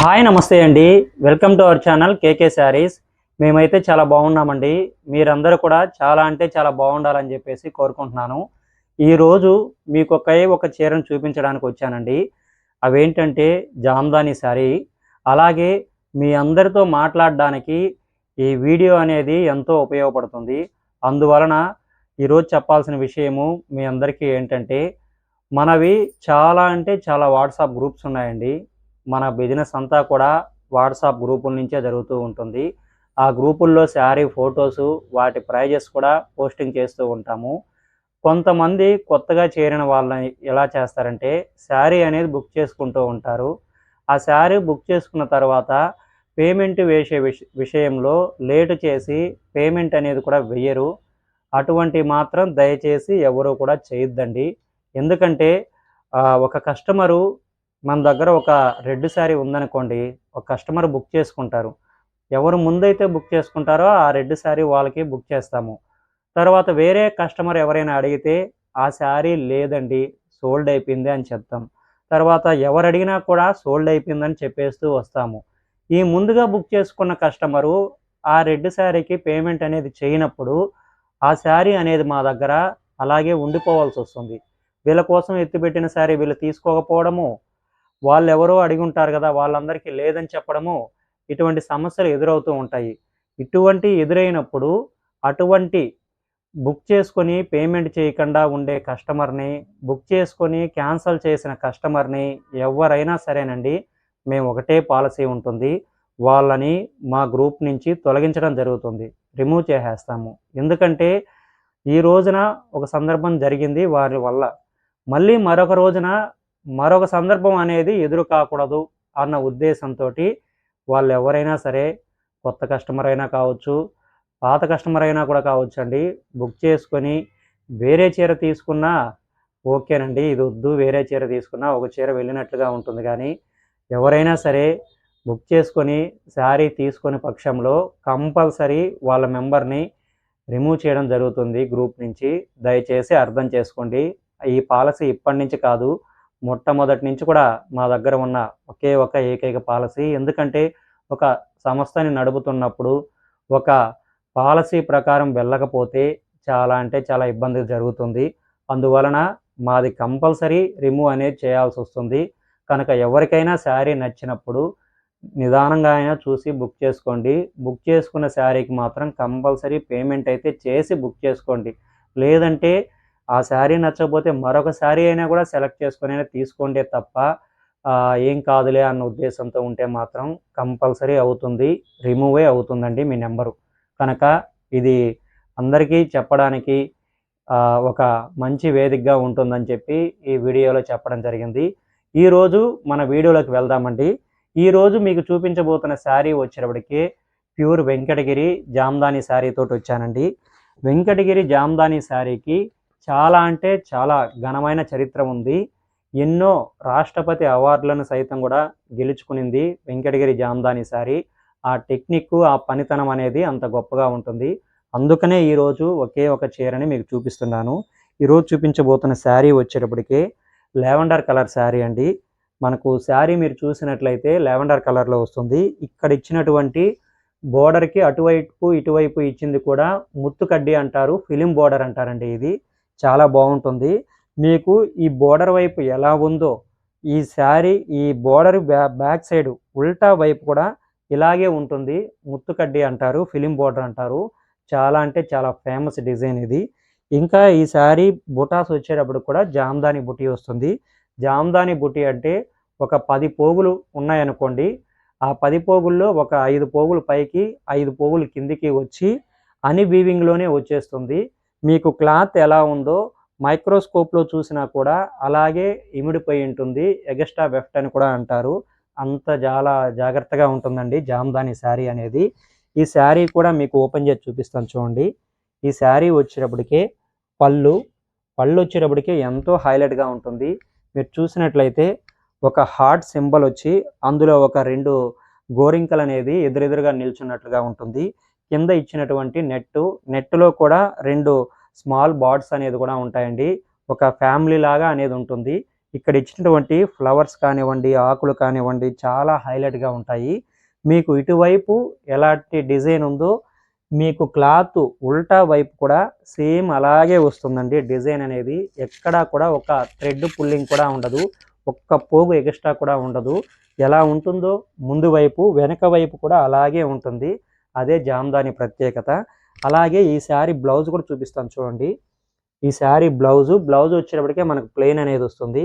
Hi నమస్తే అండి. Welcome to our channel KK saris. మేమైతే చాలా బాగున్నామండి. మీరందరూ కూడా చాలా అంటే చాలా బాగుండాలని చెప్పేసి కోరుకుంటున్నాను. ఈరోజు మీకు ఒకే ఒక చీరను చూపించడానికి వచ్చానండి. అవేంటంటే జామ్దాని శారీ. అలాగే మీ అందరితో మాట్లాడడానికి ఈ వీడియో అనేది ఎంతో ఉపయోగపడుతుంది. అందువలన ఈరోజు చెప్పాల్సిన విషయము మీ అందరికీ ఏంటంటే మనవి చాలా అంటే చాలా వాట్సాప్ గ్రూప్స్ ఉన్నాయండి. మన బిజినెస్ అంతా కూడా వాట్సాప్ గ్రూపుల నుంచే జరుగుతూ ఉంటుంది. ఆ గ్రూపుల్లో శారీ ఫొటోస్ వాటి ప్రైజెస్ కూడా పోస్టింగ్ చేస్తూ ఉంటాము. కొంతమంది కొత్తగా చేరిన వాళ్ళని ఎలా చేస్తారంటే శారీ అనేది బుక్ చేసుకుంటూ ఉంటారు. ఆ శారీ బుక్ చేసుకున్న తర్వాత పేమెంట్ వేసే విషయంలో లేటు చేసి పేమెంట్ అనేది కూడా వేయరు అటువంటి మాత్రం దయచేసి ఎవరు కూడా చేయొద్దండి. ఎందుకంటే ఒక కస్టమరు మన దగ్గర ఒక రెడ్ శారీ ఉందనుకోండి ఒక కస్టమర్ బుక్ చేసుకుంటారు. ఎవరు ముందైతే బుక్ చేసుకుంటారో ఆ రెడ్ శారీ వాళ్ళకి బుక్ చేస్తాము. తర్వాత వేరే కస్టమర్ ఎవరైనా అడిగితే ఆ శారీ లేదండి సోల్డ్ అయిపోయింది అని చెప్తాం. తర్వాత ఎవరు అడిగినా కూడా సోల్డ్ అయిపోయిందని చెప్పేస్తూ వస్తాము. ఈ ముందుగా బుక్ చేసుకున్న కస్టమరు ఆ రెడ్ శారీకి పేమెంట్ అనేది చేయనప్పుడు ఆ శారీ అనేది మా దగ్గర అలాగే ఉండిపోవాల్సి వస్తుంది. వీళ్ళ కోసం ఎత్తిపెట్టిన శారీ వీళ్ళు తీసుకోకపోవడము వాళ్ళు ఎవరో అడిగి ఉంటారు కదా వాళ్ళందరికీ లేదని చెప్పడము ఇటువంటి సమస్యలు ఎదురవుతూ ఉంటాయి. ఇటువంటి ఎదురైనప్పుడు అటువంటి బుక్ చేసుకొని పేమెంట్ చేయకుండా ఉండే కస్టమర్ని బుక్ చేసుకొని క్యాన్సిల్ చేసిన కస్టమర్ని ఎవరైనా సరేనండి మేము ఒకటే పాలసీ ఉంటుంది. వాళ్ళని మా గ్రూప్ నుంచి తొలగించడం జరుగుతుంది. రిమూవ్ చేసేస్తాము. ఎందుకంటే ఈ రోజున ఒక సందర్భం జరిగింది వారి వల్ల. మళ్ళీ మరొక రోజున మరొక సందర్భం అనేది ఎదురు కాకూడదు అన్న ఉద్దేశంతో వాళ్ళు ఎవరైనా సరే కొత్త కస్టమర్ అయినా కావచ్చు పాత కస్టమర్ అయినా కూడా కావచ్చు అండి బుక్ చేసుకొని వేరే చీర తీసుకున్నా ఓకేనండి ఇది వద్దు వేరే చీర తీసుకున్నా ఒక చీర వెళ్ళినట్లుగా ఉంటుంది. కానీ ఎవరైనా సరే బుక్ చేసుకొని శారీ తీసుకొని పక్షంలో కంపల్సరీ వాళ్ళ మెంబర్ని రిమూవ్ చేయడం జరుగుతుంది గ్రూప్ నుంచి. దయచేసి అర్థం చేసుకోండి. ఈ పాలసీ ఇప్పటి నుంచి కాదు మొట్టమొదటి నుంచి కూడా మా దగ్గర ఉన్న ఒకే ఒక ఏకైక పాలసీ. ఎందుకంటే ఒక సంస్థని నడుపుతున్నప్పుడు ఒక పాలసీ ప్రకారం వెళ్ళకపోతే చాలా అంటే చాలా ఇబ్బంది జరుగుతుంది. అందువలన మాది కంపల్సరీ రిమూవ్ అనేది చేయాల్సి వస్తుంది. కనుక ఎవరికైనా శారీ నచ్చినప్పుడు నిదానంగా అయినా చూసి బుక్ చేసుకోండి. బుక్ చేసుకున్న శారీకి మాత్రం కంపల్సరీ పేమెంట్ అయితే చేసి బుక్ చేసుకోండి. లేదంటే ఆ శారీ నచ్చకపోతే మరొక శారీ అయినా కూడా సెలెక్ట్ చేసుకొని అయినా తీసుకోండి తప్ప ఏం కాదులే అన్న ఉద్దేశంతో ఉంటే మాత్రం కంపల్సరీ అవుతుంది రిమూవే అవుతుందండి మీ నెంబరు. కనుక ఇది అందరికీ చెప్పడానికి ఒక మంచి వేదికగా ఉంటుందని చెప్పి ఈ వీడియోలో చెప్పడం జరిగింది. ఈరోజు మన వీడియోలోకి వెళ్దామండి. ఈరోజు మీకు చూపించబోతున్న శారీ వచ్చేటప్పటికి ప్యూర్ వెంకటగిరి జామ్దాని శారీ తోటి వచ్చానండి. వెంకటగిరి జామ్దాని శారీకి చాలా అంటే చాలా ఘనమైన చరిత్ర ఉంది. ఎన్నో రాష్ట్రపతి అవార్డులను సైతం కూడా గెలుచుకునింది వెంకటగిరి జామ్దాని శారీ ఆ టెక్నిక్ ఆ పనితనం అనేది అంత గొప్పగా ఉంటుంది. అందుకనే ఈరోజు ఒకే ఒక చీరని మీకు చూపిస్తున్నాను. ఈరోజు చూపించబోతున్న శారీ వచ్చేటప్పటికే లావెండర్ కలర్ శారీ అండి. మనకు శారీ మీరు చూసినట్లయితే లెవెండర్ కలర్లో వస్తుంది. ఇక్కడ ఇచ్చినటువంటి బోర్డర్కి అటువైపు ఇటువైపు ఇచ్చింది కూడా ముత్తు కడ్డీ అంటారు ఫిలిం బోర్డర్ అంటారండి ఇది. చాలా బాగుంటుంది. మీకు ఈ బోర్డర్ వైపు ఎలా ఉందో ఈ శారీ ఈ బోర్డర్ బ్యా బ్యాక్ సైడ్ ఉల్టా వైపు కూడా ఇలాగే ఉంటుంది. ముత్తు కడ్డీ అంటారు ఫిలిం బోర్డర్ అంటారు. చాలా అంటే చాలా ఫేమస్ డిజైన్ ఇది. ఇంకా ఈ శారీ బుటాస్ వచ్చేటప్పుడు కూడా జామ్దాని బుటీ వస్తుంది. జామ్దాని బుటీ అంటే ఒక పది పోగులు ఉన్నాయనుకోండి. ఆ పది పోగుల్లో ఒక ఐదు పోగులు పైకి ఐదు పోగులు కిందికి వచ్చి అని వీవింగ్లోనే వచ్చేస్తుంది. మీకు క్లాత్ ఎలా ఉందో మైక్రోస్కోప్లో చూసినా కూడా అలాగే ఇమిడిపోయి ఉంటుంది. ఎగస్ట్రా వెఫ్ట్ అని కూడా అంటారు. అంత చాలా జాగ్రత్తగా ఉంటుందండి జామ్దాని శారీ అనేది. ఈ శారీ కూడా మీకు ఓపెన్ చేసి చూపిస్తాను చూడండి. ఈ శారీ వచ్చేటప్పటికే పళ్ళు. పళ్ళు వచ్చేటప్పటికే ఎంతో హైలైట్గా ఉంటుంది. మీరు చూసినట్లయితే ఒక హార్ట్ సింబల్ వచ్చి అందులో ఒక రెండు గోరింకలు అనేది ఎదురెదురుగా నిల్చున్నట్లుగా ఉంటుంది. కింద ఇచ్చినటువంటి నెట్ నెట్లో కూడా రెండు స్మాల్ బాడ్స్ అనేది కూడా ఉంటాయండి. ఒక ఫ్యామిలీ లాగా అనేది ఉంటుంది. ఇక్కడ ఇచ్చినటువంటి ఫ్లవర్స్ కానివ్వండి ఆకులు కానివ్వండి చాలా హైలైట్గా ఉంటాయి. మీకు ఇటువైపు ఎలాంటి డిజైన్ ఉందో మీకు క్లాత్ ఉల్టా వైపు కూడా సేమ్ అలాగే వస్తుందండి డిజైన్ అనేది. ఎక్కడా కూడా ఒక థ్రెడ్ పుల్లింగ్ కూడా ఉండదు. ఒక్క పోగు ఎక్స్ట్రా కూడా ఉండదు. ఎలా ఉంటుందో ముందు వైపు వెనక వైపు కూడా అలాగే ఉంటుంది. అదే జామ్దాని ప్రత్యేకత. అలాగే ఈ శారీ బ్లౌజ్ కూడా చూపిస్తాను చూడండి. ఈ శారీ బ్లౌజు బ్లౌజ్ వచ్చేటప్పటికే మనకు ప్లెయిన్ అనేది వస్తుంది.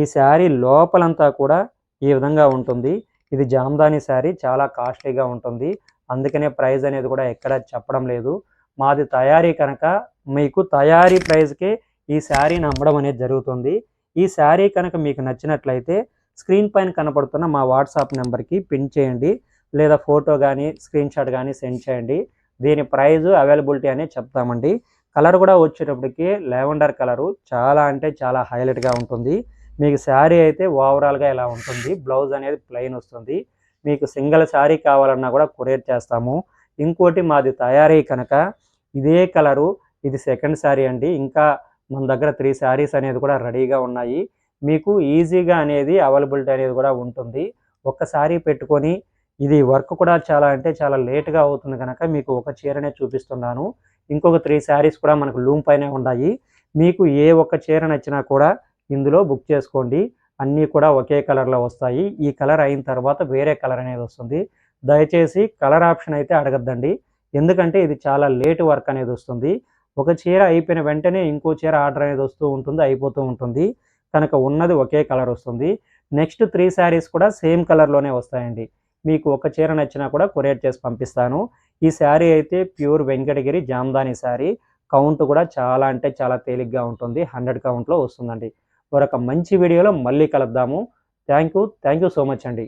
ఈ శారీ లోపలంతా కూడా ఈ విధంగా ఉంటుంది. ఇది జామ్దాని శారీ చాలా కాస్ట్లీగా ఉంటుంది. అందుకనే ప్రైస్ అనేది కూడా ఎక్కడ చెప్పడం లేదు. మాది తయారీ కనుక మీకు తయారీ ప్రైస్కే ఈ శారీని అమ్మడం అనేది జరుగుతుంది. ఈ శారీ కనుక మీకు నచ్చినట్లయితే స్క్రీన్ పైన కనపడుతున్న మా వాట్సాప్ నెంబర్కి పిన్ చేయండి. లేదా ఫోటో కానీ స్క్రీన్ షాట్ కానీ సెండ్ చేయండి. దీని ప్రైజు అవైలబిలిటీ అనేది చెప్తామండి. కలర్ కూడా వచ్చేటప్పటికి లెవెండర్ కలరు చాలా అంటే చాలా హైలైట్గా ఉంటుంది. మీకు శారీ అయితే ఓవరాల్గా ఇలా ఉంటుంది. బ్లౌజ్ అనేది ప్లెయిన్ వస్తుంది. మీకు సింగిల్ శారీ కావాలన్నా కూడా కొరియర్ చేస్తాము. ఇంకోటి మాది తయారీ కనుక ఇదే కలరు ఇది సెకండ్ శారీ అండి. ఇంకా మన దగ్గర త్రీ శారీస్ అనేది కూడా రెడీగా ఉన్నాయి. మీకు ఈజీగా అనేది అవైలబిలిటీ అనేది కూడా ఉంటుంది. ఒక శారీ పెట్టుకొని ఇది వర్క్ కూడా చాలా అంటే చాలా లేట్గా అవుతుంది కనుక మీకు ఒక చీరనే చూపిస్తున్నాను. ఇంకొక త్రీ శారీస్ కూడా మనకు లూమ్ పైనే ఉన్నాయి. మీకు ఏ ఒక్క చీర నచ్చినా కూడా ఇందులో బుక్ చేసుకోండి. అన్నీ కూడా ఒకే కలర్లో వస్తాయి. ఈ కలర్ అయిన తర్వాత వేరే కలర్ అనేది వస్తుంది. దయచేసి కలర్ ఆప్షన్ అయితే అడగద్దండి. ఎందుకంటే ఇది చాలా లేట్ వర్క్ అనేది వస్తుంది. ఒక చీర అయిపోయిన వెంటనే ఇంకో చీర ఆర్డర్ అనేది వస్తూ ఉంటుంది అయిపోతూ ఉంటుంది. కనుక ఉన్నది ఒకే కలర్ వస్తుంది. నెక్స్ట్ త్రీ శారీస్ కూడా సేమ్ కలర్లోనే వస్తాయండి. మీకు ఒక చీర నచ్చినా కూడా కొరియర్ చేసి పంపిస్తాను. ఈ శారీ అయితే ప్యూర్ వెంకటగిరి జామ్దాని శారీ. కౌంట్ కూడా చాలా అంటే చాలా తేలిగ్గా ఉంటుంది. హండ్రెడ్ కౌంట్లో వస్తుందండి. మరొక మంచి వీడియోలో మళ్ళీ కలుద్దాము. Thank you. Thank you so much అండి.